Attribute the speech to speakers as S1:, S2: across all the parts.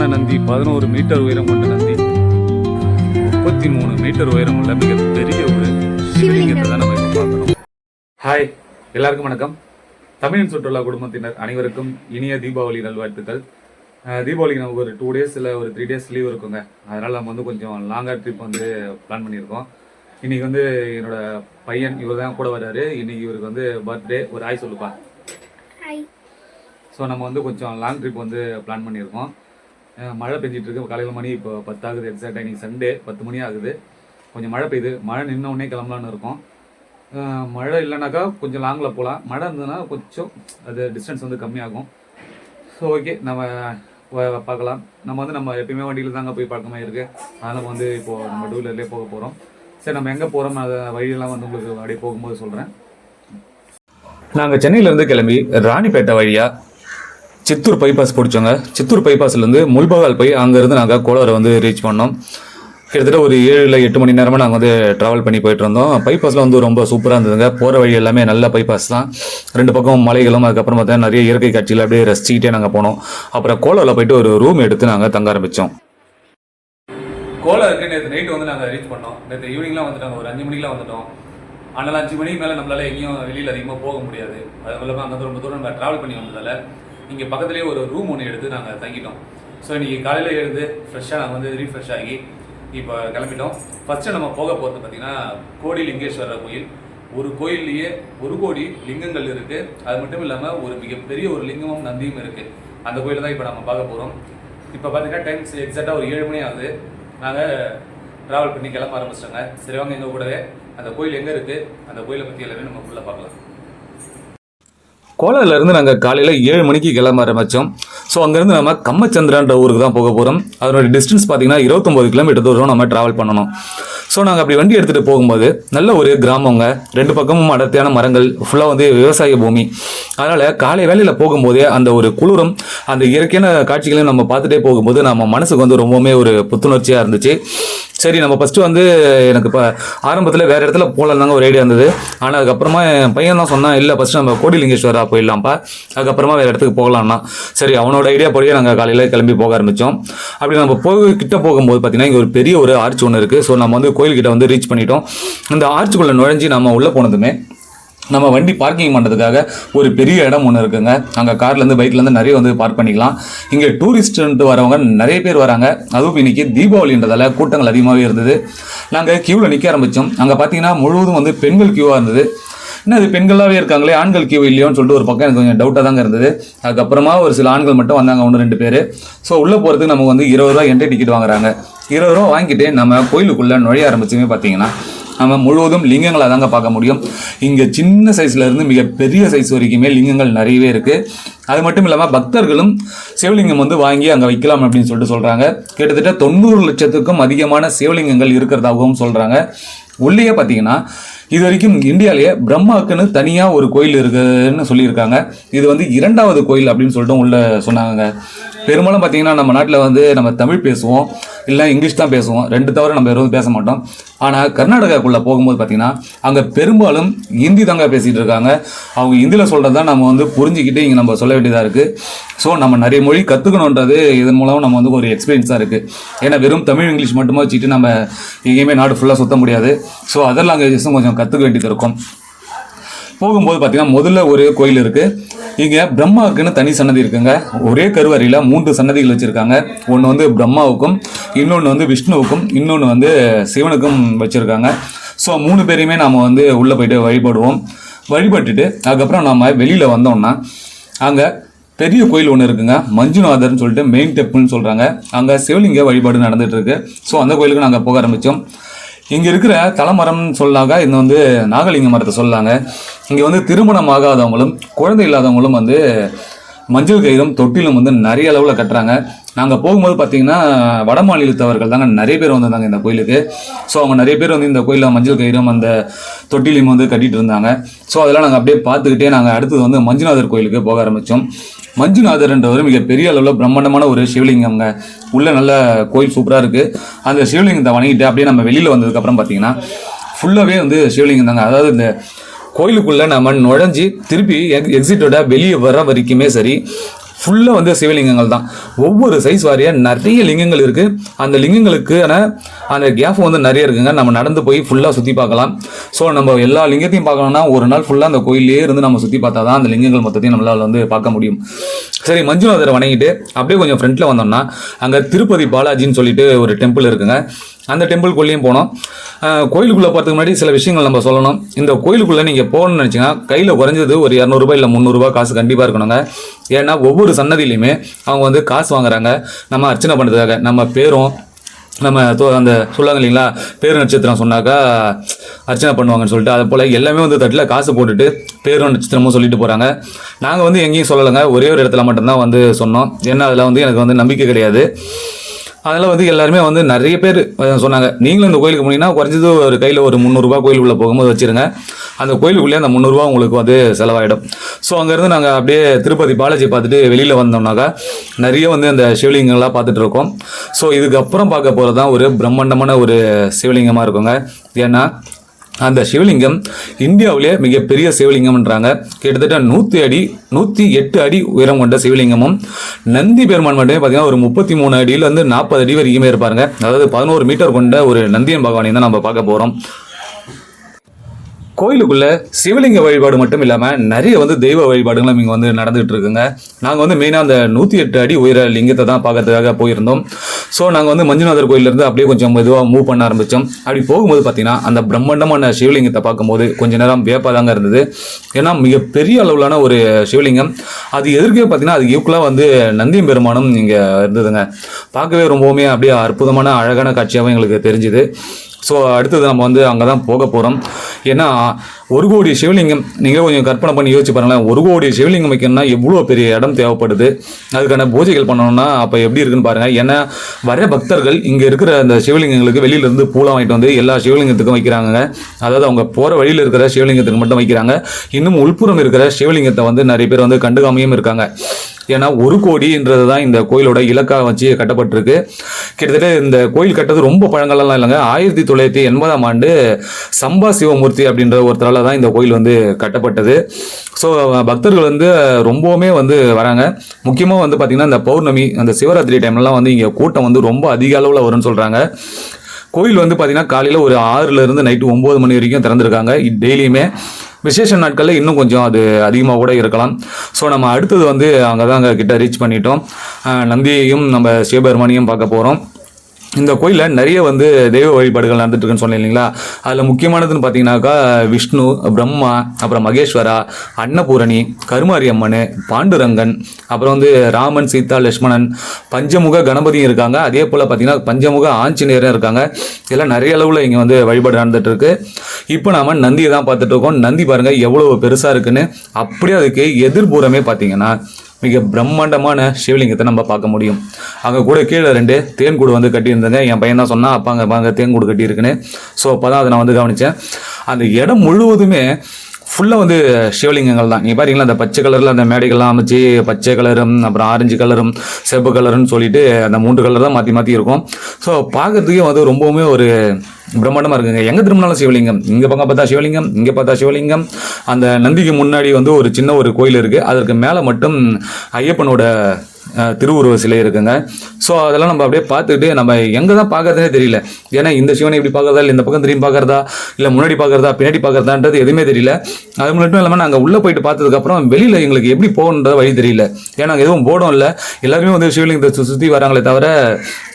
S1: நந்தி பதினோரு மீட்டர் உயரம் கொண்ட நந்தி முப்பத்தி மூணு மீட்டர் உயரம் உள்ள மிக பெரிய ஒரு சிவலிங்கத்தை தான் நம்ம இப்போ பார்க்கணும். ஹாய் எல்லாருக்கும் வணக்கம். தமிழ் சுற்றுலா குடும்பத்தினர் அனைவருக்கும் இனிய தீபாவளி நல்வாழ்த்துக்கள். தீபாவளிக்கு நமக்கு ஒரு டூ டேஸ் இல்லை ஒரு த்ரீ டேஸ் லீவ் இருக்குங்க. அதனால் நம்ம வந்து கொஞ்சம் லாங்காக ட்ரிப் வந்து பிளான் பண்ணியிருக்கோம். இன்னைக்கு வந்து என்னோட பையன் இவர் தான் கூட வராரு இன்னைக்கு இவருக்கு வந்து பர்த்டே ஒரு ஆய் சொல்லுப்பா. ஸோ நம்ம வந்து கொஞ்சம் லாங் ட்ரிப் வந்து பிளான் பண்ணியிருக்கோம். மழை பெஞ்சிட்டு இருக்கு. காலையில் மணி இப்போ பத்தாகுது எக்ஸாக்டாக இன்னைக்கு சண்டே பத்து மணி ஆகுது. கொஞ்சம் மழை பெய்யுது. மழை நின்ன உடனே கிளம்பலான்னு இருக்கோம். மழை இல்லைனாக்கா கொஞ்சம் லாங்கில் போகலாம். மழை இருந்ததுன்னா கொஞ்சம் அது டிஸ்டன்ஸ் வந்து கம்மியாகும். ஸோ ஓகே நம்ம பார்க்கலாம். நம்ம வந்து நம்ம எப்பயுமே வண்டியில் தாங்க போய் பார்க்க மாதிரி இருக்குது அதனால் நம்ம வந்து இப்போது நம்ம டூ வீலர்லேயே போக போகிறோம் சரி நம்ம எங்கே போகிறோம் அதை வழியெல்லாம் வந்து உங்களுக்கு அப்படியே போகும்போது சொல்கிறேன் நாங்கள் சென்னையிலேருந்து கிளம்பி ராணிப்பேட்டை வழியாக சித்தூர் பைபாஸ் பிடிச்சோங்க சித்தூர் பைபாஸ்லேருந்து முல்பகால் போய் அங்கேருந்து நாங்கள் கோலாரை வந்து ரீச் பண்ணோம். கிட்டத்தட்ட ஒரு ஏழு இல்லை எட்டு மணி நேரமாக நாங்கள் வந்து ட்ராவல் பண்ணி போயிட்டு இருந்தோம். பைபாஸில் வந்து ரொம்ப சூப்பராக இருந்ததுங்க. போகிற வழி எல்லாமே நல்ல பைபாஸ் தான். ரெண்டு பக்கம் மலைகளும் அதுக்கப்புறம் பார்த்தா நிறைய இயற்கை காட்சிகள் அப்படியே ரசிச்சுக்கிட்டே நாங்கள் போனோம். அப்புறம் கோலாரில் போயிட்டு ஒரு ரூம் எடுத்து நாங்கள் தங்க ஆரம்பித்தோம் கோலாருக்கு நேற்று நைட்டு வந்து நாங்கள் ரீச் பண்ணோம். நேற்று ஈவினிங்லாம் வந்துட்டோம். ஒரு அஞ்சு மணிக்கெலாம் வந்துட்டோம். ஆனால் அஞ்சு மணிக்கு மேலே நம்மளால எங்கேயும் வெளியில் அதிகமாக போக முடியாது. அது இல்லாமல் அங்கே ரொம்ப தூரம் நம்ம ட்ராவல் பண்ணி வந்ததால் இங்கே பக்கத்துலேயே ஒரு ரூம் ஒன்று எடுத்து நாங்கள் தங்கிட்டோம். ஸோ இன்றைக்கி காலையில் எழுந்து ஃப்ரெஷ்ஷாக நாங்கள் வந்து ரீஃப்ரெஷ் ஆகி இப்போ கிளம்பிட்டோம். ஃபஸ்ட்டு நம்ம போக போகிறது பார்த்தீங்கன்னா கோடி லிங்கேஸ்வரர் கோயில். ஒரு கோயில்லையே ஒரு கோடி லிங்கங்கள் இருக்குது அது மட்டும் இல்லாமல் ஒரு மிகப்பெரிய ஒரு லிங்கமும் நந்தியும் இருக்குது அந்த கோயிலை தான் இப்போ நம்ம பார்க்க போகிறோம் இப்போ பார்த்தீங்கன்னா டைம்ஸ் எக்ஸாக்டாக ஒரு ஏழு மணி ஆகுது. நாங்கள் ட்ராவல் பண்ணி கிளம்ப ஆரம்பிச்சிட்டோங்க. சரி வாங்க எங்கள் கூடவே. அந்த கோயில் எங்கே இருக்குது அந்த கோயிலை பற்றி எல்லாமே நம்ம ஃபுல்லாக பார்க்கலாம். கோலாரில் இருந்து நாங்கள் காலையில் ஏழு மணிக்கு கிளம்ப ஆரம்பித்தோம் ஸோ அங்கேருந்து நம்ம கம்மச்சந்திரான்ற ஊருக்கு தான் போக போகிறோம் அதனோட டிஸ்டன்ஸ் பார்த்தீங்கன்னா இருபத்தொம்போது கிலோமீட்டர் தூரம் நம்ம ட்ராவல் பண்ணணும். ஸோ நாங்கள் அப்படி வண்டி எடுத்துகிட்டு போகும்போது நல்ல ஒரு கிராமங்க. ரெண்டு பக்கமும் அடர்த்தியான மரங்கள் ஃபுல்லாக வந்து விவசாய பூமி. அதனால் காலை வேலையில் போகும்போதே அந்த ஒரு குளிரும் அந்த இயற்கையான காட்சிகளையும் நம்ம பார்த்துட்டே போகும்போது நம்ம மனசுக்கு வந்து ரொம்பவுமே ஒரு புத்துணர்ச்சியாக இருந்துச்சு. சரி நம்ம ஃபஸ்ட்டு வந்து எனக்கு இப்போ ஆரம்பத்தில் வேறு இடத்துல போகலாம் ஒரு ஐடியா இருந்தது. ஆனால் அதுக்கப்புறமா என் பையன் தான் சொன்னான் இல்லை ஃபஸ்ட்டு நம்ம கோடிலிங்கேஸ்வரா போயிடலாம்ப்பா. அதுக்கப்புறமா வேறு இடத்துக்கு போகலாம்னா. சரி அவனோட ஐடியா படியே நாங்கள் காலையில் கிளம்பி போக ஆரம்பித்தோம் அப்படி நம்ம போக கிட்ட போகும்போது பார்த்தீங்கன்னா இங்கே ஒரு பெரிய ஒரு ஆர்ச் ஒன்று இருக்குது ஸோ நம்ம வந்து கோயில்கிட்ட வந்து ரீச் பண்ணிட்டோம். அந்த ஆர்ச்சுக்குள்ளே நுழைஞ்சி நம்ம உள்ளே போனதுமே நம்ம வண்டி பார்க்கிங் பண்ணுறதுக்காக ஒரு பெரிய இடம் ஒன்று இருக்குங்க. அங்கே கார்லேருந்து பைக்லேருந்து நிறைய வந்து பார்க் பண்ணிக்கலாம். இங்கே டூரிஸ்ட்டு வரவங்க நிறைய பேர் வராங்க. அதுவும் இன்னைக்கு தீபாவளின்றதால கூட்டங்கள் அதிகமாகவே இருந்தது. நாங்கள் க்யூவில் நிற்க ஆரம்பித்தோம் அங்கே பார்த்தீங்கன்னா முழுவதும் வந்து பெண்கள் க்யூவாக இருந்தது. என்ன அது பெண்களாகவே இருக்காங்களே? ஆண்கள் கியூ இல்லையோன்னு சொல்லிட்டு ஒரு பக்கம் எனக்கு கொஞ்சம் டவுட்டாக தாங்க இருந்தது. அதுக்கப்புறமா ஒரு சில ஆண்கள் மட்டும் வந்தாங்க ஒன்று ரெண்டு பேர். ஸோ உள்ளே போகிறதுக்கு நமக்கு வந்து இருபது ரூபா என்ட்ரி டிக்கெட் வாங்குறாங்க. இருபது ரூபா வாங்கிட்டு நம்ம கோயிலுக்குள்ளே நுழைய ஆரம்பிச்சுமே பார்த்தீங்கன்னா நம்ம முழுவதும் லிங்கங்களை தாங்க பார்க்க முடியும். இங்கே சின்ன சைஸ்லேருந்து மிக பெரிய சைஸ் வரைக்குமே லிங்கங்கள் நிறையவே இருக்குது அது மட்டும் இல்லாமல் பக்தர்களும் சிவலிங்கம் வந்து வாங்கி அங்கே வைக்கலாம் அப்படின்னு சொல்லிட்டு சொல்கிறாங்க கிட்டத்தட்ட தொண்ணூறு லட்சத்துக்கும் அதிகமான சிவலிங்கங்கள் இருக்கிறதாகவும் சொல்கிறாங்க உள்ளேயே பார்த்தீங்கன்னா இது வரைக்கும் இந்தியாவிலேயே பிரம்மாவுக்குன்னு தனியாக ஒரு கோயில் இருக்குன்னு சொல்லியிருக்காங்க. இது வந்து இரண்டாவது கோயில் அப்படின்னு சொல்லிட்டு உள்ள சொன்னாங்க பெரும்பாலும் பார்த்தீங்கன்னா நம்ம நாட்டில் வந்து நம்ம தமிழ் பேசுவோம் இல்லை இங்கிலீஷ் தான் பேசுவோம். ரெண்டு தவிர நம்ம எதுவும் பேச மாட்டோம். ஆனால் கர்நாடகாக்குள்ளே போகும்போது பார்த்தீங்கன்னா அங்கே பெரும்பாலும் ஹிந்தி தாங்க பேசிகிட்டு இருக்காங்க. அவங்க ஹிந்தியில் சொல்கிறது தான் நம்ம வந்து புரிஞ்சுக்கிட்டு இங்கே நம்ம சொல்ல வேண்டியதாக இருக்குது ஸோ நம்ம நிறைய மொழி கற்றுக்கணுன்றது இதன் மூலம் நம்ம வந்து ஒரு எக்ஸ்பீரியன்ஸாக இருக்குது ஏன்னா வெறும் தமிழ் இங்கிலீஷ் மட்டுமா வச்சுட்டு நம்ம எங்கேயுமே நாடு ஃபுல்லாக சுத்த முடியாது. ஸோ அதர் லாங்குவேஜஸும் கொஞ்சம் கற்றுக்க வேண்டியது இருக்கும். போகும்போது பார்த்தீங்கன்னா முதல்ல ஒரு கோயில் இருக்குது இங்கே பிரம்மாவுக்குன்னு தனி சன்னதி இருக்குங்க. ஒரே கருவறையில் மூன்று சன்னதிகள் வச்சுருக்காங்க. ஒன்று வந்து பிரம்மாவுக்கும் இன்னொன்று வந்து விஷ்ணுவுக்கும் இன்னொன்று வந்து சிவனுக்கும் வச்சுருக்காங்க. ஸோ மூணு பேரையுமே நாம் வந்து உள்ளே போயிட்டு வழிபடுவோம். வழிபட்டுட்டு அதுக்கப்புறம் நாம் வெளியில் வந்தோம்னா அங்கே பெரிய கோயில் ஒன்று இருக்குங்க. மஞ்சுநாதர்னு சொல்லிட்டு மெயின் டெம்பிள்னு சொல்கிறாங்க அங்கே சிவலிங்க வழிபாடு நடந்துகிட்ருக்கு ஸோ அந்த கோயிலுக்கு நாங்கள் போக ஆரம்பித்தோம் இங்க இருக்கிற தலைமரம்னு சொல்லாங்க இது வந்து நாகலிங்க மரத்தை சொல்லாங்க. இங்க வந்து திருமணம் ஆகாதவங்களும் குழந்தை இல்லாதவங்களும் வந்து மஞ்சள் கயிறும் தொட்டிலும் வந்து நிறைய அளவில் கட்டுறாங்க. நாங்கள் போகும்போது பார்த்தீங்கன்னா வட மாநிலத்தவர்கள் தாங்க நிறைய பேர் வந்திருந்தாங்க இந்த கோயிலுக்கு. ஸோ அவங்க நிறைய பேர் வந்து இந்த கோயிலில் மஞ்சள் கயிறும் அந்த தொட்டிலையும் வந்து கட்டிட்டு இருந்தாங்க. ஸோ அதெல்லாம் நாங்கள் அப்படியே பார்த்துக்கிட்டே நாங்கள் அடுத்தது வந்து மஞ்சுநாதர் கோயிலுக்கு போக ஆரம்பித்தோம் மஞ்சுநாதர்ன்றவர் மிக பெரிய அளவில் பிரம்மாண்டமான ஒரு சிவலிங்கம்ங்க உள்ளே நல்ல கோயில் சூப்பராக இருக்குது அந்த சிவலிங்கத்தை வணங்கிட்டு அப்படியே நம்ம வெளியில் வந்ததுக்கப்புறம் பார்த்தீங்கன்னா ஃபுல்லாகவே வந்து சிவலிங்கம் தாங்க. அதாவது இந்த கோயிலுக்குள்ளே நம்ம நுழைஞ்சி திருப்பி எக் எக்ஸிட்டோட வெளியே வர வரைக்குமே சரி ஃபுல்லாக வந்து சிவலிங்கங்கள் தான். ஒவ்வொரு சைஸ் வாரியாக நிறைய லிங்கங்கள் இருக்குது அந்த லிங்கங்களுக்கான அந்த கேப் வந்து நிறைய இருக்குங்க. நம்ம நடந்து போய் ஃபுல்லாக சுற்றி பார்க்கலாம். ஸோ நம்ம எல்லா லிங்கத்தையும் பார்க்கணும்னா ஒரு நாள் ஃபுல்லாக அந்த கோயிலே இருந்து நம்ம சுற்றி பார்த்தா தான் அந்த லிங்கங்கள் மொத்தத்தையும் நம்மளால் வந்து பார்க்க முடியும். சரி மஞ்சுநாதரை வணங்கிட்டு அப்படியே கொஞ்சம் ஃப்ரண்ட்டில் வந்தோம்னா அங்கே திருப்பதி பாலாஜின்னு சொல்லிட்டு ஒரு டெம்பிள் இருக்குங்க. அந்த டெம்பிள்குள்ளேயும் போனோம். கோயிலுக்குள்ளே போகிறதுக்கு முன்னாடி சில விஷயங்கள் நம்ம சொல்லணும். இந்த கோயிலுக்குள்ளே நீங்கள் போகணும்னு நினச்சிங்கன்னா கையில் குறைஞ்சது ஒரு இரநூறுபா இல்லை முந்நூறுரூவா காசு கண்டிப்பாக இருக்கணுங்க. ஏன்னா ஒவ்வொரு சன்னதியிலையுமே அவங்க வந்து காசு வாங்குறாங்க. நம்ம அர்ச்சனை பண்ணுறதுக்காக நம்ம பேரும் நம்ம அந்த சொல்லுவாங்க இல்லைங்களா பேரு நட்சத்திரம் சொன்னாக்கா அர்ச்சனை பண்ணுவாங்கன்னு சொல்லிட்டு அதை போல் எல்லாமே வந்து தட்டில் காசு போட்டுட்டு பேரு நட்சத்திரமும் சொல்லிட்டு போகிறாங்க நாங்கள் வந்து எங்கேயும் சொல்லலைங்க. ஒரே ஒரு இடத்துல மட்டும்தான் வந்து சொன்னோம். ஏன்னா அதில் வந்து எனக்கு வந்து நம்பிக்கை கிடையாது. அதனால் வந்து எல்லாருமே வந்து நிறைய பேர் சொன்னாங்க. நீங்களும் இந்த கோயிலுக்கு போனீங்கன்னா குறைஞ்சது ஒரு கையில் ஒரு முந்நூறுரூவா கோயிலுக்குள்ளே போகும்போது வச்சுருங்க. அந்த கோயிலுக்குள்ளே அந்த முந்நூறுரூவா உங்களுக்கு வந்து செலவாயிடும். ஸோ அங்கேருந்து நாங்கள் அப்படியே திருப்பதி பாலாஜி பார்த்துட்டு வெளியில் வந்தோம்னாக்கா நிறைய வந்து அந்த சிவலிங்கங்கள்லாம் பார்த்துட்டு இருக்கோம் ஸோ இதுக்கப்புறம் பார்க்க போகிறது தான் ஒரு பிரம்மாண்டமான ஒரு சிவலிங்கமாக இருக்குங்க. ஏன்னா அந்த சிவலிங்கம் இந்தியாவிலே மிகப்பெரிய சிவலிங்கம்ன்றாங்க. கிட்டத்தட்ட நூற்றி அடி நூற்றி எட்டு அடி உயரம் கொண்ட சிவலிங்கமும் நந்தி பெருமான் மட்டுமே பார்த்தீங்கன்னா ஒரு முப்பத்தி மூணு அடியிலேருந்து நாற்பது அடி வரைக்குமே இருப்பாருங்க. அதாவது பதினோரு மீட்டர் கொண்ட ஒரு நந்தியன் பகவானை தான் நம்ம பார்க்க போகிறோம் கோயிலுக்குள்ள சிவலிங்க வழிபாடு மட்டும் இல்லாமல் நிறைய வந்து தெய்வ வழிபாடுகளும் இங்கே வந்து நடந்துகிட்டு இருக்குங்க. நாங்கள் வந்து மெயினாக அந்த நூற்றி எட்டு அடி உயர லிங்கத்தை தான் பார்க்கறதுக்காக போயிருந்தோம். ஸோ நாங்கள் வந்து மஞ்சுநாதர் கோயிலேருந்து அப்படியே கொஞ்சம் மெதுவாக மூவ் பண்ண ஆரம்பித்தோம் அப்படி போகும்போது பார்த்தீங்கன்னா அந்த பிரம்மாண்டமான சிவலிங்கத்தை பார்க்கும்போது கொஞ்ச நேரம் வியப்பாக தாங்க இருந்தது. ஏன்னா மிகப்பெரிய அளவிலான ஒரு சிவலிங்கம். அது எதிர்க்கே பார்த்தீங்கன்னா அது ஈக்குவலாக வந்து நந்தியம் பெருமானும் இங்கே இருந்ததுங்க. பார்க்கவே ரொம்பவுமே அப்படியே அற்புதமான அழகான காட்சியாகவும் எங்களுக்கு தெரிஞ்சுது. ஸோ அடுத்தது நம்ம வந்து அங்கே தான் போக போகிறோம் ஏன்னா ஒரு கோடி சிவலிங்கம் நீங்களே கொஞ்சம் கற்பனை பண்ணி யோசிச்சு பாருங்களேன். ஒரு கோடி சிவலிங்கம் வைக்கணும்னா எவ்வளோ பெரிய இடம் தேவைப்படுது? அதுக்கான பூஜைகள் பண்ணணும்னா அப்போ எப்படி இருக்குன்னு பாருங்கள் ஏன்னா வர பக்தர்கள் இங்கே இருக்கிற அந்த சிவலிங்கங்களுக்கு வெளியிலேருந்து பூலாம் வாங்கிட்டு வந்து எல்லா சிவலிங்கத்துக்கும் வைக்கிறாங்க. அதாவது அவங்க போகிற வழியில் இருக்கிற சிவலிங்கத்துக்கு மட்டும் வைக்கிறாங்க. இன்னும் உள்புறம் இருக்கிற சிவலிங்கத்தை வந்து நிறைய பேர் வந்து கண்டுகாமையும் இருக்காங்க. ஏன்னா ஒரு கோடின்றது தான் இந்த கோயிலோட இலக்காக வச்சு கட்டப்பட்டிருக்கு. கிட்டத்தட்ட இந்த கோயில் கட்டது ரொம்ப பழங்கள்லாம் இல்லைங்க. ஆயிரத்தி தொள்ளாயிரத்தி எண்பதாம் ஆண்டு சம்பா சிவமூர்த்தி அப்படின்ற ஒருத்தரால் தான் இந்த கோயில் வந்து கட்டப்பட்டது. ஸோ பக்தர்கள் வந்து ரொம்பவுமே வந்து வராங்க. முக்கியமாக வந்து பார்த்திங்கன்னா இந்த பௌர்ணமி அந்த சிவராத்திரி டைம்லலாம் வந்து இங்கே கூட்டம் வந்து ரொம்ப அதிக அளவில் வரும்னு சொல்கிறாங்க கோயில் வந்து பார்த்திங்கன்னா காலையில் ஒரு ஆறுலேருந்து நைட்டு ஒம்பது மணி வரைக்கும் திறந்துருக்காங்க. டெய்லியுமே. விசேஷ நாட்களில் இன்னும் கொஞ்சம் அது அதிகமாக கூட இருக்கலாம். ஸோ நம்ம அடுத்தது வந்து அங்கே தான் அங்கே கிட்ட ரீச் பண்ணிட்டோம். நந்தியையும் நம்ம சிவபெருமானையும் பார்க்க போகிறோம் இந்த கோயிலில் நிறைய வந்து தெய்வ வழிபாடுகள் நடந்துட்டுருக்குன்னு சொன்னேன் இல்லைங்களா? அதில் முக்கியமானதுன்னு பார்த்தீங்கன்னாக்கா விஷ்ணு பிரம்மா அப்புறம் மகேஸ்வரா அன்னபூரணி கருமாரி அம்மன் பாண்டுரங்கன் அப்புறம் வந்து ராமன் சீதா லட்சுமணன் பஞ்சமுக கணபதியும் இருக்காங்க. அதே போல் பார்த்தீங்கன்னா பஞ்சமுக ஆஞ்சநேயரும் இருக்காங்க. இதெல்லாம் நிறைய அளவில் இங்கே வந்து வழிபாடு நடந்துகிட்ருக்கு இப்போ நாம் நந்தியை தான் பார்த்துட்டு இருக்கோம் நந்தி பாருங்கள் எவ்வளோ பெருசாக இருக்குன்னு. அப்படியே அதுக்கு எதிர்புறமே பார்த்தீங்கன்னா மிக பிரம்மாண்டமான சிவலிங்கத்தை நம்ம பார்க்க முடியும். அங்கே கூட கீழே ரெண்டு தேன்கூடு வந்து கட்டியிருந்தாங்க. என் பையன் தான் சொன்னால் அப்பா அங்கே அங்கே தேன்கூடு கட்டியிருக்குன்னு. ஸோ அப்போ தான் அதை நான் வந்து கவனித்தேன் அந்த இடம் முழுவதுமே ஃபுல்லாக வந்து சிவலிங்கங்கள் தான். நீங்கள் பாருங்களா அந்த பச்சை கலரில் அந்த மேடைகள்லாம் அமைச்சு பச்சை கலரும் அப்புறம் ஆரஞ்சு கலரும் செவப்பு கலருன்னு சொல்லிட்டு அந்த மூன்று கலர் தான் மாற்றி மாற்றி இருக்கும். ஸோ பார்க்கறதுக்கே வந்து ரொம்பவுமே ஒரு பிரம்மாண்டமாக இருக்குங்க. எங்கே திரும்பினாலும் சிவலிங்கம். இங்கே பக்கம் பார்த்தா சிவலிங்கம் இங்கே பார்த்தா சிவலிங்கம். அந்த நந்திக்கு முன்னாடி வந்து ஒரு சின்ன ஒரு கோயில் இருக்குது அதற்கு மேலே மட்டும் ஐயப்பனோட திருவுருவ சிலை இருக்குங்க. ஸோ அதெல்லாம் நம்ம அப்படியே பார்த்துக்கிட்டு நம்ம எங்கே தான் பார்க்கறதுனே தெரியல. ஏன்னா இந்த சிவனை இப்படி பார்க்கறதா இல்லை இந்த பக்கம் திரும்பி பார்க்கறதா இல்லை முன்னாடி பார்க்கறதா பின்னாடி பார்க்கறதான்றது எதுவுமே தெரியல. அது மட்டும் இல்லாமல் நாங்கள் உள்ளே போயிட்டு பார்த்ததுக்கப்புறம் வெளியில் எங்களுக்கு எப்படி போகணுன்ற வழி தெரியல. ஏன்னா எதுவும் போடும் இல்லை. எல்லாருமே வந்து சிவலிங்கத்தை சுற்றி வராங்களே தவிர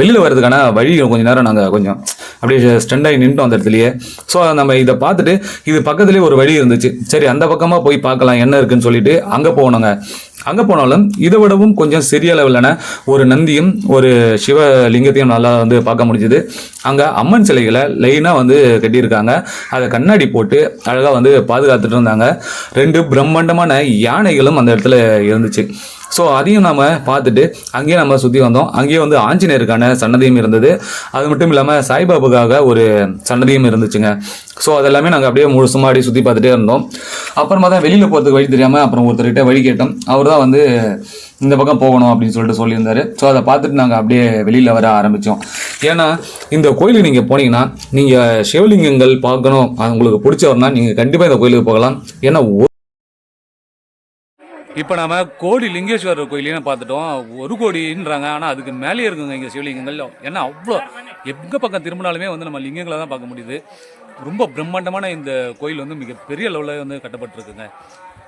S1: வெளியில் வர்றதுக்கான வழி கொஞ்சம் நேரம் நாங்கள் கொஞ்சம் அப்படியே ஸ்டெண்டாகி நின்றுட்டோம் அந்த இடத்துலையே. ஸோ நம்ம இதை பார்த்துட்டு இது பக்கத்துலேயே ஒரு வழி இருந்துச்சு. சரி அந்த பக்கமாக போய் பார்க்கலாம் என்ன இருக்குன்னு சொல்லிட்டு அங்கே போகணுங்க அங்கே போனாலும் இதை விடவும் கொஞ்சம் சிறிய அளவிலான ஒரு நந்தியும் ஒரு சிவலிங்கத்தையும் நல்லா வந்து பார்க்க முடிஞ்சுது. அங்கே அம்மன் சிலைகளை லைனாக வந்து கட்டியிருக்காங்க. அதை கண்ணாடி போட்டு அழகாக வந்து பாதுகாத்துட்டு இருந்தாங்க. ரெண்டு பிரம்மாண்டமான யானைகளும் அந்த இடத்துல இருந்துச்சு. ஸோ அதையும் நம்ம பார்த்துட்டு அங்கேயே நம்ம சுற்றி வந்தோம். அங்கேயே வந்து ஆஞ்சநேயருக்கான சன்னதியும் இருந்தது. அது மட்டும் இல்லாமல் சாய்பாபுக்காக ஒரு சன்னதியும் இருந்துச்சுங்க. ஸோ அதெல்லாமே நாங்கள் அப்படியே முழுசுமா அப்படியே சுற்றி பார்த்துட்டே இருந்தோம். அப்புறமா தான் வெளியில் போகிறதுக்கு வழி தெரியாமல் அப்புறம் ஒருத்தர்கிட்ட வழி கேட்டோம். அவர் தான் வந்து இந்த பக்கம் போகணும் அப்படின்னு சொல்லிட்டு சொல்லியிருந்தாரு. ஸோ அதை பார்த்துட்டு நாங்கள் அப்படியே வெளியில் வர ஆரம்பித்தோம் ஏன்னா இந்த கோயிலுக்கு நீங்கள் போனீங்கன்னா நீங்கள் சிவலிங்கங்கள் பார்க்கணும். உங்களுக்கு பிடிச்சவர்னா நீங்கள் கண்டிப்பாக இந்த கோயிலுக்கு போகலாம். ஏன்னா
S2: இப்போ நாம கோடி லிங்கேஸ்வரர் கோயிலையும் பார்த்துட்டோம். ஒரு கோடின்றாங்க. ஆனால் அதுக்கு மேலேயே இருக்குங்க இங்கே சிவலிங்கங்கள் ஏன்னா அவ்வளோ எங்கே பக்கம் திரும்பினாலுமே வந்து நம்ம லிங்கங்களை தான் பார்க்க முடியுது. ரொம்ப பிரம்மாண்டமான இந்த கோயில் வந்து மிகப்பெரிய லெவலில் வந்து கட்டப்பட்டிருக்குங்க.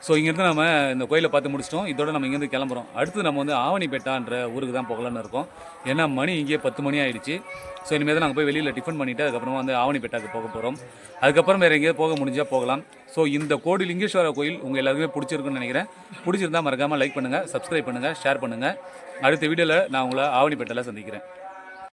S2: ஸோ இங்கேருந்து நம்ம இந்த கோயிலை பார்த்து முடிச்சிட்டோம். இதோட நம்ம இங்கேருந்து கிளம்புறோம். அடுத்து நம்ம வந்து ஆவணிப்பேட்டான்ற ஊருக்கு தான் போகலான்னு இருக்கோம். ஏன்னா மணி இங்கேயே பத்து மணி ஆயிடுச்சு. ஸோ இனிமேல் தான் நாங்கள் போய் வெளியில் டிஃபன் பண்ணிவிட்டு அதுக்கப்புறமா வந்து ஆவணிப்பேட்டாக்கு போக போகிறோம் அதுக்கப்புறம் வேறு எங்கேயாவது போக முடிஞ்சால் போகலாம். ஸோ இந்த கோடி லிங்கேஸ்வர கோயில் உங்கள் எல்லாருக்குமே பிடிச்சிருக்குன்னு நினைக்கிறேன். பிடிச்சிருந்தா மறக்காமல் லைக் பண்ணுங்கள் சப்ஸ்கிரைப் பண்ணுங்கள் ஷேர் பண்ணுங்கள் அடுத்த வீடியோவில் நான் உங்களை ஆவணிப்பேட்டையில் சந்திக்கிறேன்.